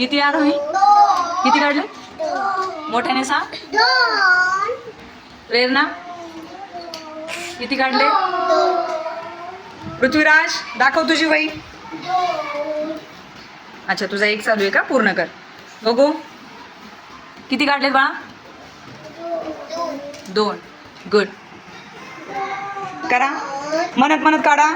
किती आरोही किती काढले? मोठ्याने सांग. प्रेरणा किती काढले? पृथ्वीराज दाखव तुझी वही. अच्छा तुझा एक चालू आहे का? पूर्ण कर. बघू. किती काढले बाळा? दोन. गुड करा. म्हणत म्हणत काढा.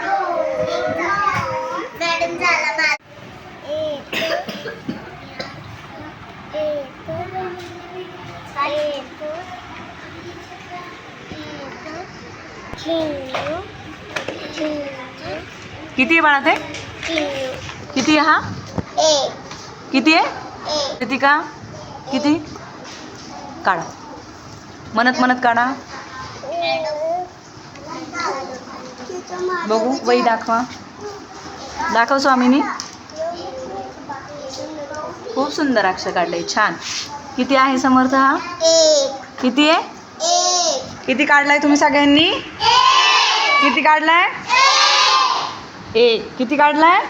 किती आहे बाळा ते? किती आहे हा? किती आहे? कृतिका किती? काढा. म्हणत म्हणत काढा. बघू वही दाखवा. दाखव स्वामीनी. खूप सुंदर अक्षर काढले छान. किती आहे समर्थ हा? किती आहे? किती काढलाय तुम्ही सगळ्यांनी? किती काढलाय? एक. किती काढलाय?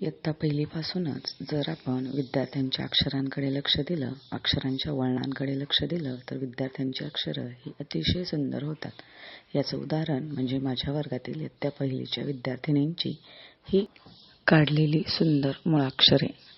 इयत्ता पहिलीपासूनच जर आपण विद्यार्थ्यांच्या अक्षरांकडे लक्ष दिलं अक्षरांच्या वळणांकडे लक्ष दिलं तर विद्यार्थ्यांची अक्षरं ही अतिशय सुंदर होतात. याचं उदाहरण म्हणजे माझ्या वर्गातील इयत्ता पहिलीच्या विद्यार्थिनींची ही काढलेली सुंदर मुळाक्षरे.